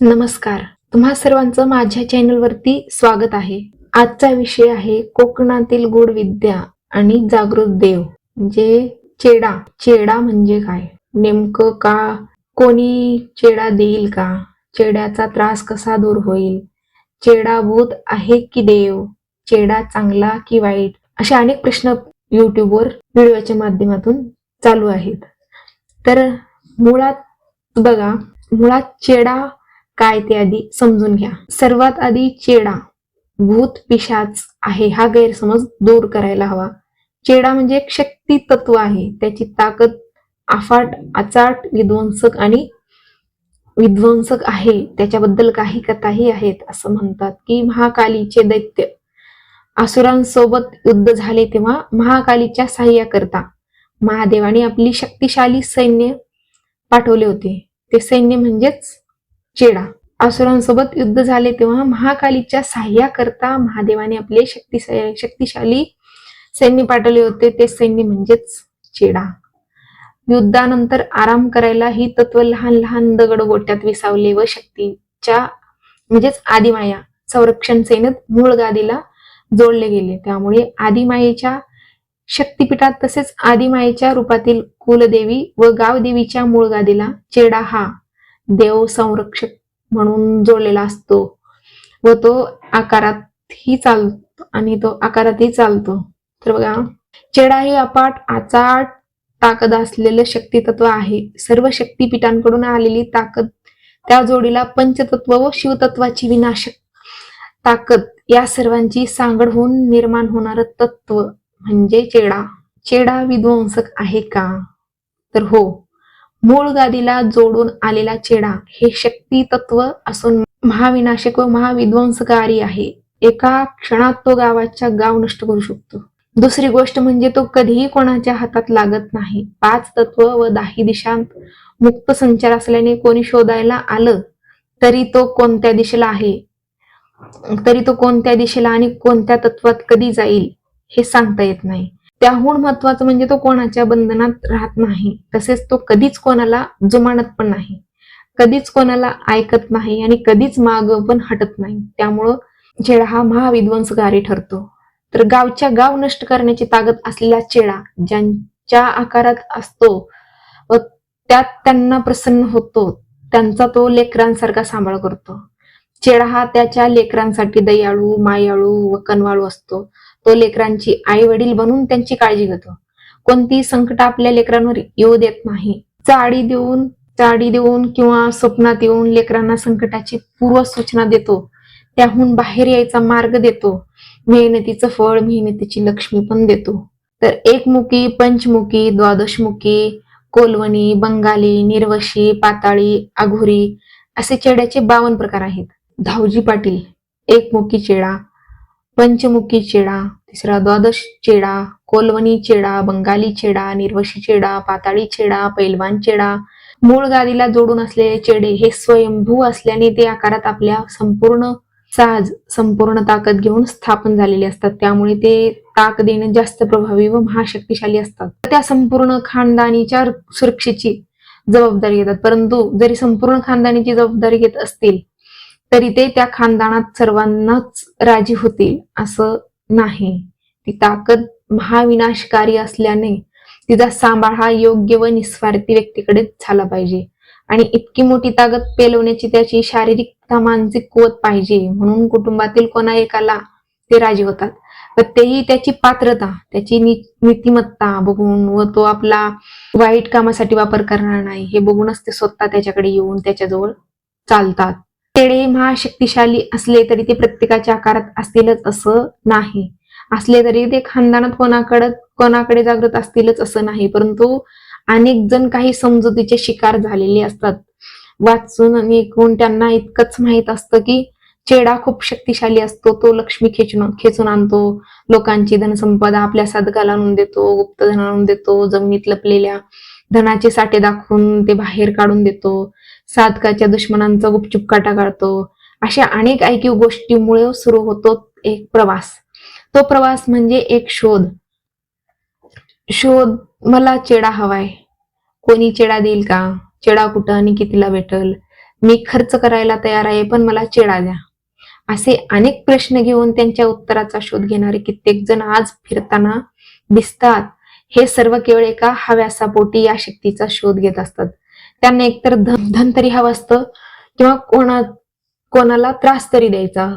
नमस्कार. तुम्हा सर्वांचं माझ्या चॅनलवरती स्वागत आहे. आजचा विषय आहे कोकणातील गोड विद्या आणि जागृत देव. म्हणजे चेडा. चेडा म्हणजे काय? नेमकं का? कोणी चेडा देईल का? चेड्याचा त्रास कसा दूर होईल? चेडा भूत आहे की देव? चेडा चांगला की वाईट? असे अनेक प्रश्न युट्यूबवर व्हिडिओच्या माध्यमातून चालू आहेत. तर मुळात बघा मुळात चेडा काय ते आधी समजून घ्या. सर्वात आधी चेडा भूत पिशाच आहे हा गैरसमज दूर करायला हवा. चेडा म्हणजे एक शक्ती तत्व आहे त्याची ताकद अफाट अचाट विध्वंसक आणि विध्वंसक आहे त्याच्याबद्दल काही कथाही आहेत असं म्हणतात की महाकालीचे दैत्य. असुरांसोबत युद्ध झाले तेव्हा महाकालीच्या सहाय्याकरता महादेवाने आपली शक्तिशाली सैन्य पाठवले होते. ते सैन्य म्हणजेच चेडा. असुरांसोबत युद्ध झाले तेव्हा महाकालीच्या सहाय्याकरता महादेवाने आपले शक्ती शक्तिशाली सैन्य पाठवले होते. ते सैन्य म्हणजेच चेडा. युद्धानंतर आराम करायला ही तत्व लहान लहान दगड गोट्यात विसावले व शक्तीच्या म्हणजेच आदिमाया संरक्षण सेनेत मूळ गादीला जोडले गेले. त्यामुळे आदिमायेच्या शक्तीपीठात तसेच आदिमायेच्या रूपातील कुलदेवी व गावदेवीच्या मूळ गादीला चेडा हा देव संरक्षक म्हणून जोडलेला असतो. व तो आकारातही चालतो आणि तो आकारातही चालतो. तर बघा चेडा हे अपाट आचाट ताकद असलेलं शक्तितत्व आहे. सर्व शक्तीपीठांकडून आलेली ताकद त्या जोडीला पंचतत्व व शिवतत्वाची विनाशक ताकद या सर्वांची सांगड होऊन निर्माण होणार तत्व म्हणजे चेडा. चेडा विध्वंसक आहे का? तर हो मूळ गादीला जोडून आलेला चेडा हे शक्ती तत्व असून महाविनाशक व महाविध्वंसकारी आहे. एका क्षणात तो गावाच्या गाव नष्ट करू शकतो. दुसरी गोष्ट म्हणजे तो कधीही कोणाच्या हातात लागत नाही. पाच तत्व व दाही दिशांत मुक्त संचार असल्याने कोणी शोधायला आलं तरी तो कोणत्या दिशेला आहे? तरी तो कोणत्या दिशेला आणि कोणत्या तत्वात कधी जाईल हे सांगता येत नाही. त्याहून महत्वाचं म्हणजे तो कोणाच्या बंधनात राहत नाही. तसेच तो कधीच कोणाला जुमानत पण नाही. कधीच कोणाला ऐकत नाही आणि कधीच माग पण हटत नाही. त्यामुळं चेडा हा महाविध्वंसकारी ठरतो. तर गावच्या गाव नष्ट करण्याची ताकद असलेला चेडा ज्यांच्या आकारात असतो व त्यात त्यांना प्रसन्न होतो. त्यांचा तो लेकरांसारखा सांभाळ करतो. चेडा हा त्याच्या लेकरांसाठी दयाळू मायाळू व कनवाळू असतो. तो लेकरांची आई वडील बनून त्यांची काळजी घेतो. कोणती संकट आपल्या लेकरांवर येऊ देत नाही. चाडी देऊन चाडी देऊन किंवा स्वप्नात येऊन लेकरांना संकटाची पूर्व सूचना देतो. त्याहून बाहेर यायचा मार्ग देतो. मेहनतीचं फळ मेहनतीची लक्ष्मी पण देतो. तर एकमुखी पंचमुखी द्वादशमुखी कोलवणी बंगाली निर्वशी पाताळी आघोरी असे चेड्याचे बावन प्रकार आहेत. धावजी पाटील एकमुखी चेडा पंचमुखी चेडा तिसरा द्वादश चेडा कोलवणी चेडा बंगाली चेडा निर्वशी चेडा पाताळी चेडा पैलवान चेडा. मूळ गादीला जोडून असलेले चेडे हे स्वयंभू असल्याने ते आकारात आपल्या संपूर्ण साज संपूर्ण ताकद घेऊन स्थापन झालेले असतात. त्यामुळे ते ताक देणे जास्त प्रभावी व महाशक्तिशाली असतात. त्या संपूर्ण खानदानीच्या सुरक्षेची जबाबदारी घेतात. परंतु जरी संपूर्ण खानदानीची जबाबदारी घेत असतील तरी ते त्या खानदानात सर्वांनाच राजी होतील असं नाही. ती ताकद महाविनाशकारी असल्याने तिचा सांभाळ हा योग्य व निस्वार्थी व्यक्तीकडे झाला पाहिजे आणि इतकी मोठी ताकद पेलवण्याची त्याची शारीरिक मानसिक कुवत पाहिजे म्हणून कुटुंबातील कोणा एकाला ते राजी होतात. तर तेही त्याची पात्रता त्याची नीतिमत्ता बघून व तो आपला वाईट कामासाठी वापर करणार नाही हे बघूनच ते स्वतः त्याच्याकडे येऊन त्याच्याजवळ चालतात. तेडे महाशक्तिशाली असले तरी ते प्रत्येकाच्या आकारात असतीलच असं नाही. असले तरी ते खानदानात कोणाकडे कोणाकडे जागृत असतीलच असं नाही. परंतु अनेक जण काही समजुतीचे शिकार झालेले असतात. वाचून आणि ऐकून त्यांना इतकंच माहीत असतं की चेडा खूप शक्तिशाली असतो तो लक्ष्मी खेचून खेचून आणतो. लोकांची धनसंपदा आपल्या साधकाला आणून देतो गुप्त धन आणून देतो जमिनीत लपलेल्या धनाचे साठे दाखवून ते बाहेर काढून देतो. साधकाच्या दुश्मनांचा गुपचूप काटा काढतो. अशा अनेक ऐकीव गोष्टीमुळे सुरू होतो एक प्रवास. तो प्रवास म्हणजे एक शोध. शोध मला चेडा हवाय. कोणी चेडा देईल का? चेडा कुठं आणि कितीला भेटल? मी खर्च करायला तयार आहे पण मला चेडा द्या. असे अनेक प्रश्न घेऊन त्यांच्या उत्तराचा शोध घेणारे कित्येक जण आज फिरताना दिसतात. हे सर्व केवळ एका हव्यासापोटी या शक्तीचा शोध घेत असतात. त्यांना एकतर धन धन तरी हवं असतं किंवा कोणा कोणाला त्रास तरी द्यायचा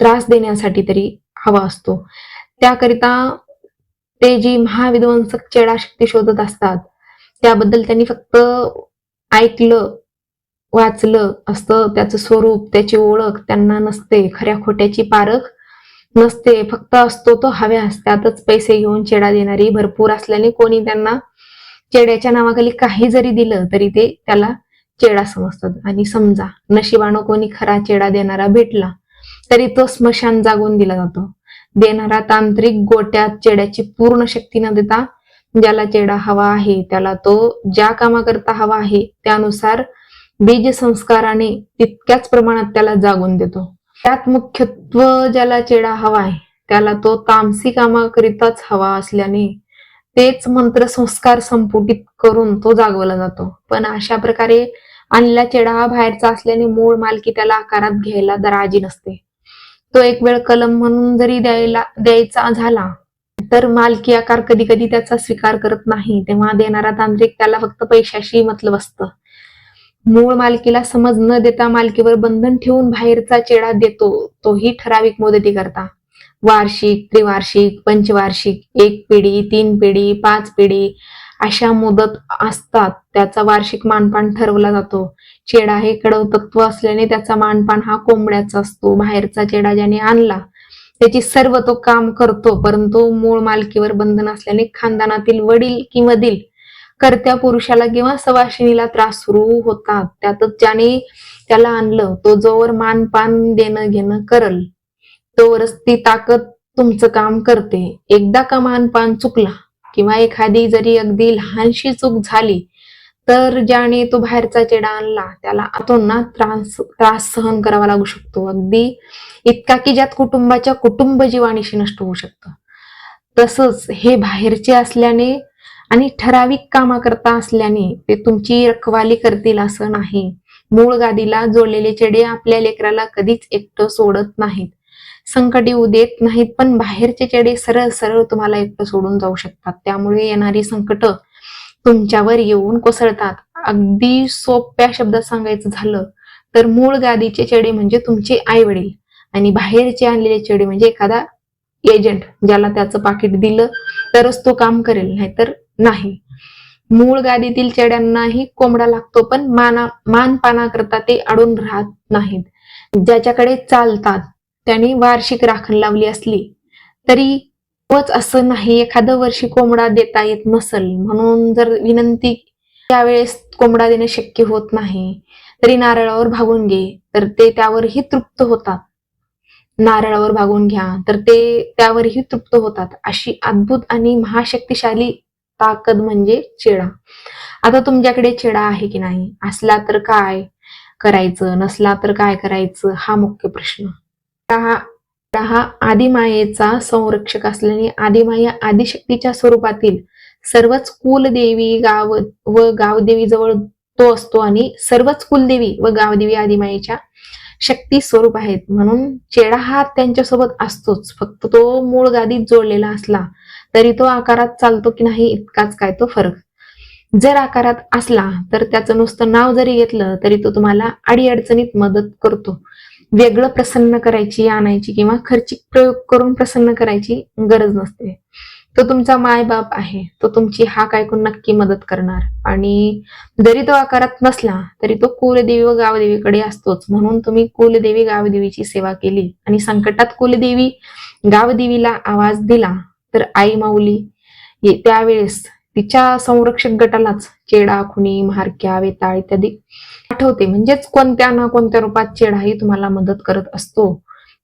त्रास देण्यासाठी तरी हवा असतो. त्याकरिता ते जी महाविध्वंसक चेडा शक्ती शोधत असतात त्याबद्दल त्यांनी फक्त ऐकलं वाचलं असतं. त्याचं स्वरूप त्याची ओळख त्यांना नसते. खऱ्या खोट्याची पारख नसते. फक्त असतो तो हव्या असतातच पैसे घेऊन चेडा देणारी भरपूर असल्याने कोणी त्यांना चेड्याच्या नावाखाली काही जरी दिलं तरी ते त्याला चेडा समजतात. आणि समजा नशिबानं कोणी खरा चेडा देणारा भेटला तरी तो स्मशान जागून दिला जातो. देणारा तांत्रिक गोट्यात चेड्याची पूर्ण शक्ती न देता ज्याला चेडा हवा आहे त्याला तो ज्या कामाकरता हवा आहे त्यानुसार बीज संस्काराने तितक्याच प्रमाणात त्याला जागून देतो. त्यात मुख्यत्व ज्याला चेडा हवा आहे त्याला तो तामसी कामाकरिताच हवा असल्याने तेच मंत्र संस्कार संपुटित करून तो जागवला जातो. पण अशा प्रकारे आणलेला चेडा हा बाहेरचा असल्याने मूळ मालकी त्याला आकारात घ्यायला दराजी नसते. तो एक वेळ कलम म्हणून जरी द्यायला द्यायचा झाला तर मालकी आकार कधी कधी त्याचा स्वीकार करत नाही. तेव्हा देणारा तांत्रिक त्याला फक्त पैशाशी मतलब असतं. मूळ मालकीला समज न देता मालकीवर बंधन ठेवून बाहेरचा चेडा देतो तोही ठराविक मुदती करता वार्षिक त्रिवार्षिक पंचवार्षिक एक पिढी तीन पिढी पाच पिढी अशा मुदत असतात. त्याचा वार्षिक मानपान ठरवला जातो. चेडा हे कडव तत्व असल्याने त्याचा मानपान हा कोंबड्याचा असतो. बाहेरचा चेडा ज्याने आणला त्याची सर्व तो काम करतो. परंतु मूळ मालकीवर बंधन असल्याने खानदानातील वडील किंवा दिल कर्त्या पुरुषाला किंवा सवाशिनीला त्रास सुरू होतात. त्यातच ज्याने त्याला आणलं तो जोवर मानपान देणं घेणं करल. तोवरच ती ताकद तुमचं काम करते. एकदा का मानपान चुकला किंवा एखादी जरी अगदी लहानशी चूक झाली तर ज्याने तो बाहेरचा चेडा आणला त्याला आतोंना त्रास त्रास सहन करावा लागू शकतो. अगदी इतका की ज्यात कुटुंबाच्या कुटुंब जीवाणीशी नष्ट होऊ शकतं. तसंच हे बाहेरचे असल्याने आणि ठराविक कामाकरता असल्याने ते तुमची रखवाली करतील असं नाही. मूळ गादीला जोडलेले चेडे आपल्या लेकराला कधीच एकटं सोडत नाहीत. संकट येऊ देत नाहीत पण बाहेरचे चेडे सरळ सरळ तुम्हाला एकटं सोडून जाऊ शकतात. त्यामुळे येणारी संकट तुमच्यावर येऊन कोसळतात. अगदी सोप्या शब्दात सांगायचं झालं तर मूळ गादीचे चेडे म्हणजे तुमचे आई वडील आणि बाहेरचे आणलेले चेडे म्हणजे एखादा एजंट ज्याला त्याचं पाकिट दिलं तरच तो काम करेल नाहीतर नाही. मूळ गादीतील चेड्यांनाही कोंबडा लागतो पण माना मानपाना करता ते अडून राहत नाहीत. ज्याच्याकडे चालतात त्यांनी वार्षिक राखण लावली असली तरी वच असं नाही एखादं वर्षी कोंबडा देता येत नसल. म्हणून जर विनंती त्यावेळेस कोंबडा देणे शक्य होत नाही तरी नारळावर भागून घे तर ते त्यावरही तृप्त होतात. नारळावर भागून घ्या तर ते त्यावरही तृप्त होतात. अशी अद्भुत आणि महाशक्तिशाली ताकद म्हणजे चेडा. आता तुमच्याकडे चेडा आहे की नाही? असला तर काय करायचं? नसला तर काय करायचं? हा मुख्य प्रश्न. हा आदिमायेचा संरक्षक असल्याने आदिमाया आदिशक्तीच्या स्वरूपातील सर्वच कुलदेवी गाव व गावदेवी जवळ तो असतो आणि सर्वच कुलदेवी व गावदेवी आदिमायेच्या शक्ती स्वरूप आहेत. म्हणून चेडा हा त्यांच्यासोबत असतोच. फक्त तो मूळ गादीत जोडलेला असला तरी तो आकारात चालतो की नाही इतकाच काय तो फरक. जर आकारात असला तर त्याचं नुसतं नाव जरी घेतलं तरी तो तुम्हाला अडीअडचणीत मदत करतो. वेगळं प्रसन्न करायची आणायची किंवा खर्चिक प्रयोग करून प्रसन्न करायची गरज नसते. तो तुमचा मायबाप आहे. तो तुमची हाक ऐकून नक्की मदत करणार. आणि जरी तो आकारात नसला तरी तो कुलदेवी व गावदेवीकडे असतोच. म्हणून तुम्ही कुलदेवी गावदेवीची सेवा केली आणि संकटात कुलदेवी गावदेवीला आवाज दिला तर आई माऊली त्यावेळेस तिच्या संरक्षक गटालाच चेडा खुनी महारक्या वेताळ इत्यादी आठवते. म्हणजेच कोणत्या ना कोणत्या रूपात चेडाही तुम्हाला मदत करत असतो.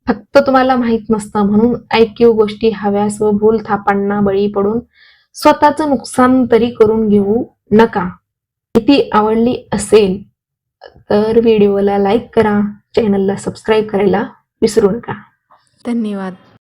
फक्त तुम्हाला माहीत नसतं. म्हणून ऐकीव गोष्टी हव्यास व भूल थापांना बळी पडून स्वतःच नुकसान तरी करून घेऊ नका. किती आवडली असेल तर व्हिडिओला लाईक करा. चॅनलला सबस्क्राईब करायला विसरू नका. धन्यवाद.